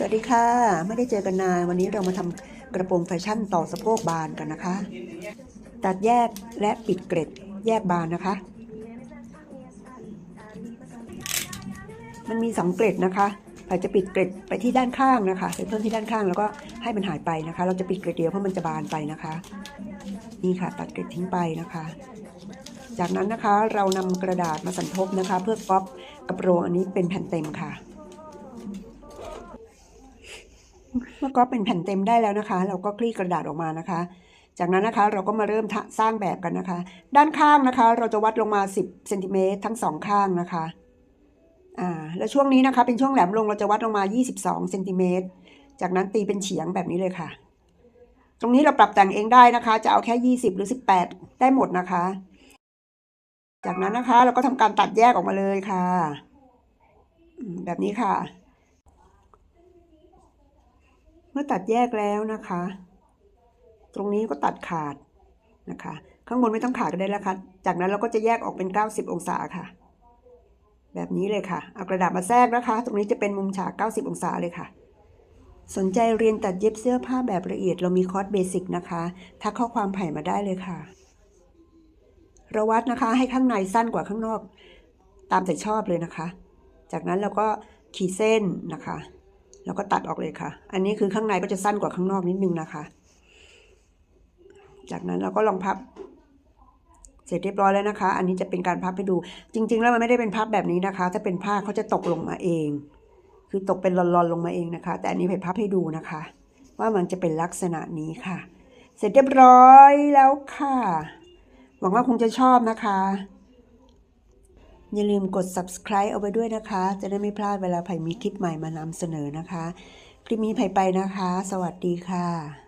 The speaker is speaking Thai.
สวัสดีค่ะ ไม่ได้เจอกันนานวันนี้เรามาทำกระโปรงแฟชั่นต่อสะโพกบานกันนะคะ ตัดแยกและปิดเกร็ดแยกบานนะคะ มันมีสองเกร็ดนะคะเราจะปิดเกร็ดไปที่ด้านข้างนะคะไปเพิ่มที่ด้านข้างแล้วก็ให้มันหายไปนะคะ เราจะปิดเกร็ดเดียวเพราะมันจะบานไปนะคะ นี่ค่ะ ตัดเกร็ดทิ้งไปนะคะ จากนั้นนะคะเรานำกระดาษมาสันทบนะคะ เพื่อก๊อปกระโปรงอันนี้เป็นแผ่นเต็มค่ะ เมื่อก๊อปเป็นแผ่นเต็มได้แล้วนะคะ เราก็คลี่กระดาษออกมานะคะ จากนั้นนะคะเราก็มาเริ่มทะสร้างแบบกันนะคะ ด้านข้างนะคะ เราจะวัดลงมา 10เซนติเมตรทั้งสองข้างนะคะอ่าแล้วช่วงนี้นะคะเป็นช่วงแหลมลงเราจะวัดลงมา 22เซนติเมตรจากนั้นตีเป็นเฉียงแบบนี้เลยค่ะ ตรงนี้เราปรับแต่งเองได้นะคะ จะเอาแค่ 20 หรือ 18 ได้หมดนะคะ จากนั้นนะคะเราก็ทำการตัดแยกออกมาเลยค่ะ แบบนี้ค่ะ มื่อตัดแยกแล้วนะคะ ตรงนี้ก็ตัดขาดนะคะ ข้างบนไม่ต้องขาดก็ได้แล้วค่ะ จากนั้นเราก็จะแยกออกเป็น 90 องศาค่ะ แบบนี้เลยค่ะ เอากระดาษมาแทรกนะคะ ตรงนี้จะเป็นมุมฉาก90 องศาเลยค่ะ สนใจเรียนตัดเย็บเสื้อผ้าแบบละเอียดเรามีคอร์สเบสิกนะคะทักข้อความไผ่มาได้เลยค่ะเราวัดนะคะให้ข้างในสั้นกว่าข้างนอก ตามแต่ชอบเลยนะคะ จากนั้นเราก็ขีดเส้นนะคะ แล้วก็ตัดออกเลยค่ะ อันนี้คือข้างในก็จะสั้นกว่าข้างนอกนิดนึงนะคะ จากนั้นเราก็ลองพับ เสร็จเรียบร้อยแล้วนะคะ อันนี้จะเป็นการพับให้ดู จริง ๆ แล้วมันไม่ได้เป็นพับแบบนี้นะคะ ถ้าเป็นผ้าเขาจะตกลงมาเอง คือตกเป็นลอนๆลงมาเองนะคะ แต่อันนี้ไปพับให้ดูนะคะ ว่ามันจะเป็นลักษณะนี้ค่ะ เสร็จเรียบร้อยแล้วค่ะ หวังว่าคงจะชอบนะคะ อย่าลืมกด subscribe เอาไว้ด้วยนะคะ จะได้ไม่พลาดเวลาไผ่มีคลิปใหม่มานำเสนอนะคะ คลิปนี้ไผ่ไปนะคะ สวัสดีค่ะ